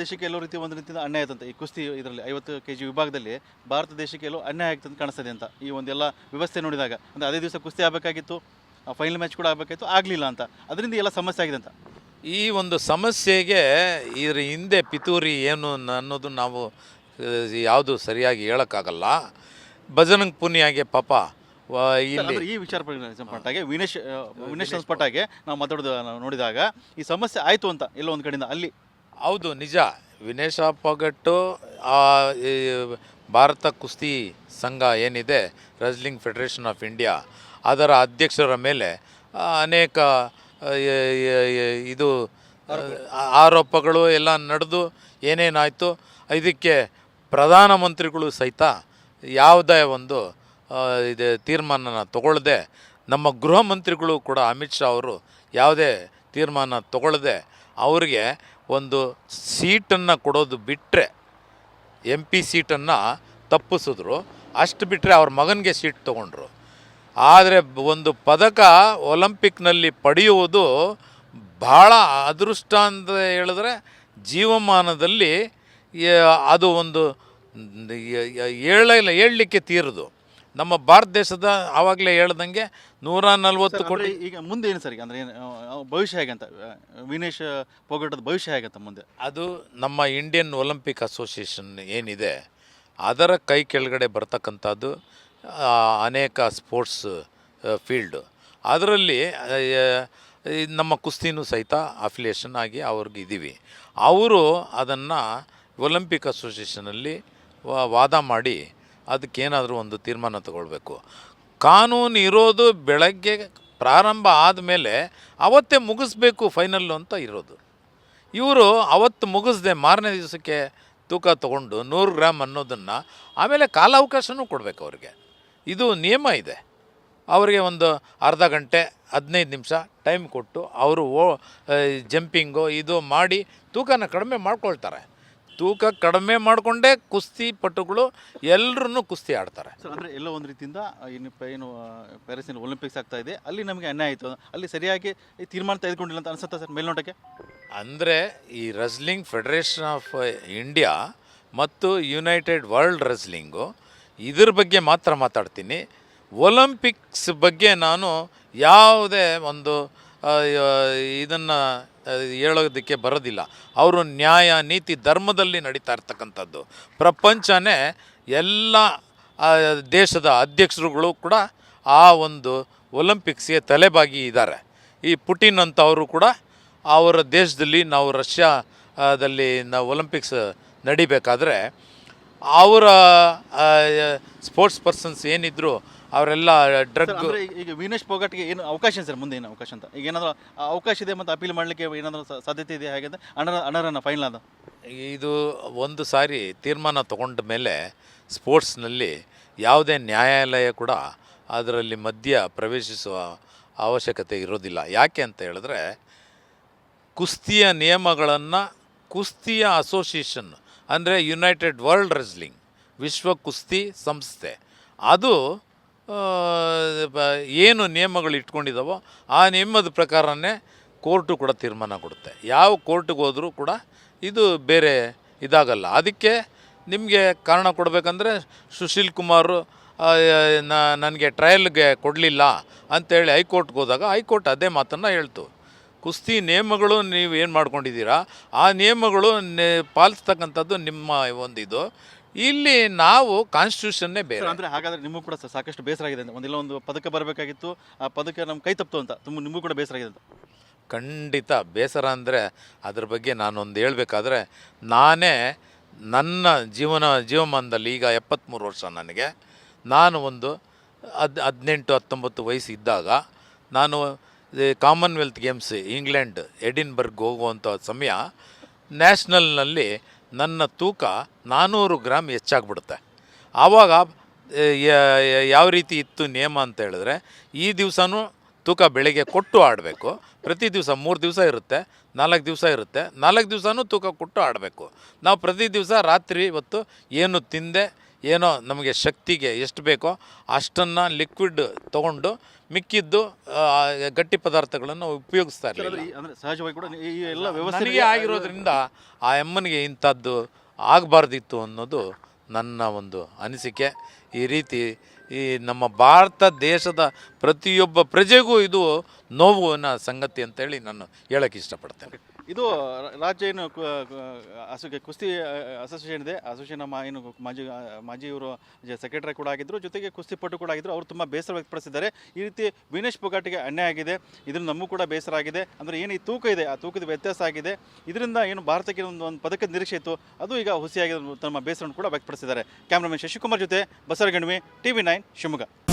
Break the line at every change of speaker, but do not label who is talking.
ದೇಶಕ್ಕೆ ಎಲ್ಲೋ ರೀತಿ ಒಂದು ರೀತಿಯಿಂದ ಅನ್ಯಾಯ ಆಯ್ತಂತೆ ಈ ಕುಸ್ತಿ ಇದರಲ್ಲಿ ಐವತ್ತು ಕೆ ಜಿ ವಿಭಾಗದಲ್ಲಿ ಭಾರತ ದೇಶಕ್ಕೆ ಎಲ್ಲೋ ಅನ್ಯಾಯ ಆಗ್ತಂತ ಕಾಣಿಸ್ತದೆ ಅಂತ ಈ ಒಂದೆಲ್ಲ ವ್ಯವಸ್ಥೆ ನೋಡಿದಾಗ. ಅಂದರೆ ಅದೇ ದಿವಸ ಕುಸ್ತಿ ಆಗಬೇಕಾಗಿತ್ತು ಫೈನಲ್ ಮ್ಯಾಚ್ ಕೂಡ ಆಗಬೇಕಾಯ್ತು ಆಗಲಿಲ್ಲ ಅಂತ. ಅದರಿಂದ ಎಲ್ಲ ಸಮಸ್ಯೆ ಆಗಿದೆ ಅಂತ.
ಈ ಒಂದು ಸಮಸ್ಯೆಗೆ ಇದ್ರ ಹಿಂದೆ ಪಿತೂರಿ ಏನು ಅನ್ನೋದು ನಾವು ಯಾವುದು ಸರಿಯಾಗಿ ಹೇಳೋಕ್ಕಾಗಲ್ಲ. ಭಜನಂಗ್ ಪುನಿಯಾಗೆ ಪಾಪ ವ- ಇಲ್ಲಿ
ಅಂದ್ರೆ ಈ ವಿಚಾರ ಪಟ್ಟಾಗೆ ವಿನೇಶ್ ಆ, ವಿನೇಶ್ ಸಂಸ್ಪಟ್ಟಾಗೆ ನಾವು ಮಾತಾಡೋದು ನಾವು ನೋಡಿದಾಗ ಈ ಸಮಸ್ಯೆ ಆಯಿತು ಅಂತ ಎಲ್ಲೋ ಒಂದು ಕಡೆಯಿಂದ. ಅಲ್ಲಿ
ಹೌದು, ನಿಜ. ವಿನೇಶ ಪೊಗಟ್ಟು ಭಾರತ ಕುಸ್ತಿ ಸಂಘ ಏನಿದೆ ರೆಸ್ಲಿಂಗ್ ಫೆಡರೇಷನ್ ಆಫ್ ಇಂಡಿಯಾ ಅದರ ಅಧ್ಯಕ್ಷರ ಮೇಲೆ ಅನೇಕ ಇದು ಆರೋಪಗಳು ಎಲ್ಲ ನಡೆದು ಏನೇನಾಯಿತು, ಇದಕ್ಕೆ ಪ್ರಧಾನಮಂತ್ರಿಗಳು ಸಹಿತ ಯಾವುದೇ ಒಂದು ಇದು, ತೀರ್ಮಾನನ ತಗೊಳ್ಳದೆ ನಮ್ಮ ಗೃಹ ಮಂತ್ರಿಗಳು ಕೂಡ ಅಮಿತ್ ಶಾ ಅವರು ಯಾವುದೇ ತೀರ್ಮಾನ ತಗೊಳ್ಳದೆ ಅವರಿಗೆ ಒಂದು ಸೀಟನ್ನು ಕೊಡೋದು ಬಿಟ್ಟರೆ ಎಂ ಪಿ ಸೀಟನ್ನು ತಪ್ಪಿಸಿದ್ರು. ಅಷ್ಟು ಬಿಟ್ಟರೆ ಅವ್ರ ಮಗನಿಗೆ ಸೀಟ್ ತೊಗೊಂಡ್ರು. ಆದರೆ ಒಂದು ಪದಕ ಒಲಂಪಿಕ್ನಲ್ಲಿ ಪಡೆಯುವುದು ಭಾಳ ಅದೃಷ್ಟ ಅಂತ ಹೇಳಿದ್ರೆ ಜೀವಮಾನದಲ್ಲಿ ಅದು ಒಂದು ಹೇಳಲಿಕ್ಕೆ ತೀರದು. ನಮ್ಮ ಭಾರತ ದೇಶದ ಆವಾಗಲೇ ಹೇಳ್ದಂಗೆ ನೂರ ನಲ್ವತ್ತು ಕೋಟಿ
ಈಗ ಮುಂದೆ ಏನು ಸರ್ ಈಗ ಅಂದ್ರೆ ಏನು ಭವಿಷ್ಯ ಹೇಗಂತ ವಿನೇಶ್ ಪೋಗಟದ ಭವಿಷ್ಯ ಹೇಗಂತ ಮುಂದೆ?
ಅದು ನಮ್ಮ ಇಂಡಿಯನ್ ಒಲಿಂಪಿಕ್ ಅಸೋಸಿಯೇಷನ್ ಏನಿದೆ ಅದರ ಕೈ ಕೆಳಗಡೆ ಬರ್ತಕ್ಕಂಥದ್ದು ಅನೇಕ ಸ್ಪೋರ್ಟ್ಸ್ ಫೀಲ್ಡು. ಅದರಲ್ಲಿ ನಮ್ಮ ಕುಸ್ತಿನೂ ಸಹಿತ ಅಫಿಲಿಯೇಷನ್ ಆಗಿ ಅವ್ರಿಗೆ ಇದ್ದೀವಿ ಅವರು ಅದನ್ನು ಒಲಿಂಪಿಕ್ ಅಸೋಸಿಯೇಷನಲ್ಲಿ ವಾದ ಮಾಡಿ ಅದಕ್ಕೇನಾದರೂ ಒಂದು ತೀರ್ಮಾನ ತಗೊಳ್ಬೇಕು. ಕಾನೂನು ಇರೋದು ಬೆಳಗ್ಗೆ ಪ್ರಾರಂಭ ಆದಮೇಲೆ ಅವತ್ತೇ ಮುಗಿಸ್ಬೇಕು ಫೈನಲ್ಲು ಅಂತ ಇರೋದು. ಇವರು ಅವತ್ತು ಮುಗಿಸ್ದೆ ಮಾರನೇ ದಿವಸಕ್ಕೆ ತೂಕ ತಗೊಂಡು ನೂರು ಗ್ರಾಮ್ ಅನ್ನೋದನ್ನು ಆಮೇಲೆ ಕಾಲಾವಕಾಶನೂ ಕೊಡಬೇಕು ಅವರಿಗೆ. ಇದು ನಿಯಮ ಇದೆ. ಅವರಿಗೆ ಒಂದು ಅರ್ಧ ಗಂಟೆ, ಹದಿನೈದು ನಿಮಿಷ ಟೈಮ್ ಕೊಟ್ಟು ಅವರು ಓ ಜಂಪಿಂಗು ಇದು ಮಾಡಿ ತೂಕನ ಕಡಿಮೆ ಮಾಡ್ಕೊಳ್ತಾರೆ. ತೂಕ ಕಡಿಮೆ ಮಾಡಿಕೊಂಡೇ ಕುಸ್ತಿ ಪಟುಗಳು ಎಲ್ಲರೂ ಕುಸ್ತಿ ಆಡ್ತಾರೆ.
ಸರ್ ಅಂದರೆ ಎಲ್ಲ ಒಂದು ರೀತಿಯಿಂದ ಏನು ಏನು ಪ್ಯಾರಿಸಿನ ಒಲಿಂಪಿಕ್ಸ್ ಆಗ್ತಾ ಇದೆ. ಅಲ್ಲಿ ನಮಗೆ ಅನ್ಯಾಯ ಆಯಿತು. ಅಲ್ಲಿ ಸರಿಯಾಗಿ ಈ ತೀರ್ಮಾನ ತೆಗೆದುಕೊಂಡಿಲ್ಲ ಅಂತ ಅನಿಸುತ್ತೆ ಸರ್ ಮೇಲ್ನೋಟಕ್ಕೆ?
ಅಂದರೆ ಈ ರಸ್ಲಿಂಗ್ ಫೆಡರೇಷನ್ ಆಫ್ ಇಂಡಿಯಾ ಮತ್ತು ಯುನೈಟೆಡ್ ವರ್ಲ್ಡ್ ರಸ್ಲಿಂಗು ಇದ್ರ ಬಗ್ಗೆ ಮಾತ್ರ ಮಾತಾಡ್ತೀನಿ. ಒಲಿಂಪಿಕ್ಸ್ ಬಗ್ಗೆ ನಾನು ಯಾವುದೇ ಒಂದು ಇದನ್ನು ಹೇಳೋದಕ್ಕೆ ಬರೋದಿಲ್ಲ. ಅವರು ನ್ಯಾಯ, ನೀತಿ, ಧರ್ಮದಲ್ಲಿ ನಡೀತಾ ಇರ್ತಕ್ಕಂಥದ್ದು. ಪ್ರಪಂಚನೇ ಎಲ್ಲ ದೇಶದ ಅಧ್ಯಕ್ಷರುಗಳು ಕೂಡ ಆ ಒಂದು ಒಲಿಂಪಿಕ್ಸ್ಗೆ ತಲೆಬಾಗಿ ಇದ್ದಾರೆ. ಈ ಪುಟಿನ್ ಅಂತವರು ಕೂಡ ಅವರ ದೇಶದಲ್ಲಿ ನಾವು ರಷ್ಯಾದಲ್ಲಿ ನಾವು ಒಲಿಂಪಿಕ್ಸ್ ನಡಿಬೇಕಾದ್ರೆ ಅವರ ಸ್ಪೋರ್ಟ್ಸ್ ಪರ್ಸನ್ಸ್ ಏನಿದ್ರು ಅವರೆಲ್ಲ ಡ್ರಗ್
ಅಂದ್ರೆ ಈಗ- ಈಗ ವಿನೇಶ್ ಪೋಗಟ್ಗೆ ಏನು ಅವಕಾಶ ಸರ್ ಮುಂದೆ ಏನು ಅವಕಾಶ ಅಂತ? ಈಗ ಏನಾದರೂ ಅವಕಾಶ ಇದೆ ಮತ್ತು ಅಪೀಲ್ ಮಾಡಲಿಕ್ಕೆ ಏನಾದರೂ ಸಾಧ್ಯತೆ ಇದೆ ಹಾಗೆ ಅನರ ಅನರನ್ನ ಫೈನಲ್ ಅದು
ಇದು ಒಂದು ಸಾರಿ ತೀರ್ಮಾನ ತಗೊಂಡ ಮೇಲೆ ಸ್ಪೋರ್ಟ್ಸ್ನಲ್ಲಿ ಯಾವುದೇ ನ್ಯಾಯಾಲಯ ಕೂಡ ಅದರಲ್ಲಿ ಮಧ್ಯ ಪ್ರವೇಶಿಸುವ ಅವಶ್ಯಕತೆ ಇರೋದಿಲ್ಲ. ಯಾಕೆ ಅಂತ ಹೇಳಿದ್ರೆ ಕುಸ್ತಿಯ ನಿಯಮಗಳನ್ನು ಕುಸ್ತಿಯ ಅಸೋಸಿಯೇಷನ್ ಅಂದರೆ ಯುನೈಟೆಡ್ ವರ್ಲ್ಡ್ ರೆಸ್ಲಿಂಗ್ ವಿಶ್ವ ಕುಸ್ತಿ ಸಂಸ್ಥೆ. ಅದು ಏನು ನಿಯಮಗಳು ಇಟ್ಕೊಂಡಿದ್ದಾವೋ ಆ ನಿಯಮದ ಪ್ರಕಾರನೇ ಕೋರ್ಟು ಕೂಡ ತೀರ್ಮಾನ ಕೊಡುತ್ತೆ. ಯಾವ ಕೋರ್ಟಿಗೆ ಹೋದರೂ ಕೂಡ ಇದು ಬೇರೆ ಇದಾಗಲ್ಲ. ಅದಕ್ಕೆ ನಿಮಗೆ ಕಾರಣ ಕೊಡಬೇಕಂದ್ರೆ ಸುಶೀಲ್ ಕುಮಾರು ನನಗೆ ಟ್ರಯಲ್ಗೆ ಕೊಡಲಿಲ್ಲ ಅಂತೇಳಿ ಹೈಕೋರ್ಟ್ಗೆ ಹೋದಾಗ ಹೈಕೋರ್ಟ್ ಅದೇ ಮಾತನ್ನು ಹೇಳ್ತು. ಕುಸ್ತಿ ನಿಯಮಗಳು ನೀವು ಏನು ಮಾಡ್ಕೊಂಡಿದ್ದೀರಾ ಆ ನಿಯಮಗಳು ಪಾಲಿಸ್ತಕ್ಕಂಥದ್ದು ನಿಮ್ಮ ಒಂದಿದು. ಇಲ್ಲಿ ನಾವು ಕಾನ್ಸ್ಟಿಟ್ಯೂಷನ್ನೇ ಬೇರೆ.
ಅಂದರೆ ಹಾಗಾದರೆ ನಿಮಗೂ ಕೂಡ ಸಾಕಷ್ಟು ಬೇಸರ ಆಗಿದೆ ಅಂತ. ಒಂದಿಲ್ಲ ಒಂದು ಪದಕ ಬರಬೇಕಾಗಿತ್ತು ಆ ಪದಕ ನಮ್ಮ ಕೈ ತಪ್ಪಿತು ಅಂತ. ತುಂಬ ನಿಮಗೂ ಕೂಡ ಬೇಸರ ಆಗಿದೆ ಅಂತ.
ಖಂಡಿತ ಬೇಸರ ಅಂದರೆ ಅದ್ರ ಬಗ್ಗೆ ನಾನೊಂದು ಹೇಳಬೇಕಾದ್ರೆ ನಾನೇ ನನ್ನ ಜೀವನ ಜೀವಮಾನದಲ್ಲಿ ಈಗ ಎಪ್ಪತ್ತ್ಮೂರು ವರ್ಷ ನನಗೆ. ನಾನು ಒಂದು ಹದ್ ಹದಿನೆಂಟು ಹತ್ತೊಂಬತ್ತು ವಯಸ್ಸು ಇದ್ದಾಗ ನಾನು ಕಾಮನ್ವೆಲ್ತ್ ಗೇಮ್ಸ್ ಇಂಗ್ಲೆಂಡ್ ಎಡಿನ್ಬರ್ಗ್ ಹೋಗುವಂಥ ಸಮಯ ನ್ಯಾಷನಲ್ನಲ್ಲಿ ನನ್ನ ತೂಕ ನಾನ್ನೂರು ಗ್ರಾಮ್ ಹೆಚ್ಚಾಗ್ಬಿಡುತ್ತೆ. ಆವಾಗ ಯಾವ ರೀತಿ ಇತ್ತು ನಿಯಮ ಅಂತ ಹೇಳಿದ್ರೆ, ಈ ದಿವಸನೂ ತೂಕ ಬೆಳಗ್ಗೆ ಕೊಟ್ಟು ಆಡಬೇಕು. ಪ್ರತಿ ದಿವಸ ಮೂರು ದಿವಸ ಇರುತ್ತೆ, ನಾಲ್ಕು ದಿವಸ ಇರುತ್ತೆ, ನಾಲ್ಕು ದಿವಸನೂ ತೂಕ ಕೊಟ್ಟು ಆಡಬೇಕು. ನಾವು ಪ್ರತಿ ದಿವಸ ರಾತ್ರಿ ಇವತ್ತು ಏನು ತಿಂದೆ ಏನೋ ನಮಗೆ ಶಕ್ತಿಗೆ ಎಷ್ಟು ಬೇಕೋ ಅಷ್ಟನ್ನು ಲಿಕ್ವಿಡ್ ತೊಗೊಂಡು ಮಿಕ್ಕಿದ್ದು ಆ, ಗಟ್ಟಿ ಪದಾರ್ಥಗಳನ್ನು ಉಪಯೋಗಿಸ್ತಾ
ಸರ್,
ಇರಲಿಲ್ಲ.
ಅಂದ್ರೆ ಅಂದ್ರೆ ಸಹಜವಾಗಿ ಕೂಡ ಈ ಎಲ್ಲ ವ್ಯವಸ್ಥೆ
ನನಗೆ ಆಗಿರೋದ್ರಿಂದ ಆ ಅಮ್ಮನಿಗೆ ಇಂಥದ್ದು ಆಗಬಾರ್ದಿತ್ತು ಅನ್ನೋದು ನನ್ನ ಒಂದು ಅನಿಸಿಕೆ. ಈ ರೀತಿ ಈ ನಮ್ಮ ಭಾರತ ದೇಶದ ಪ್ರತಿಯೊಬ್ಬ ಪ್ರಜೆಗೂ ಇದು ನೋವಿನ ಸಂಗತಿ ಅಂತೇಳಿ ನಾನು ಹೇಳಕ್ಕೆ ಇಷ್ಟಪಡ್ತೇನೆ.
ಇದು ರಾಜ್ಯ ಏನು ಕು- ಕು- ಕುಸ್ತಿ ಅಸೋಸಿಯೇಷನ್ ಇದೆ. ಅಸೋಸಿಯೇಷನ್ ಮಾ ಏನು ಮಾಜಿ ಮಾಜಿ ಇವರು ಸೆಕ್ರೆಟರಿ ಕೂಡ ಆಗಿದ್ದರು ಜೊತೆಗೆ ಕುಸ್ತಿಪಟು ಕೂಡ ಆಗಿದ್ದರು ಅವರು ತುಂಬ ಬೇಸರ ವ್ಯಕ್ತಪಡಿಸಿದ್ದಾರೆ. ಈ ರೀತಿ ವಿನೇಶ್ ಪೊಗಾಟಿಗೆ ಅನ್ಯಾಯ ಆಗಿದೆ. ಇದರಿಂದ ನಮಗೂ ಕೂಡ ಬೇಸರ ಆಗಿದೆ. ಅಂದರೆ ಏನು ಈ ತೂಕ ಇದೆ? ಆ ತೂಕದ ವ್ಯತ್ಯಾಸ ಆಗಿದೆ. ಇದರಿಂದ ಏನು ಭಾರತಕ್ಕೆ ಒಂದು ಒಂದು ಪದಕದ ನಿರೀಕ್ಷೆ ಇತ್ತು. ಅದು ಈಗ ಹುಸಿಯಾಗಿದೆ ತಮ್ಮ ಬೇಸರವನ್ನು ಕೂಡ ವ್ಯಕ್ತಪಡಿಸಿದ್ದಾರೆ. ಕ್ಯಾಮ್ರಾಮನ್ ಶಶಿಕುಮಾರ್ ಜೊತೆ ಬಸವರಗಣ್ವಿ ಟಿ ವಿ ನೈನ್ ಶಿವಮೊಗ್ಗ.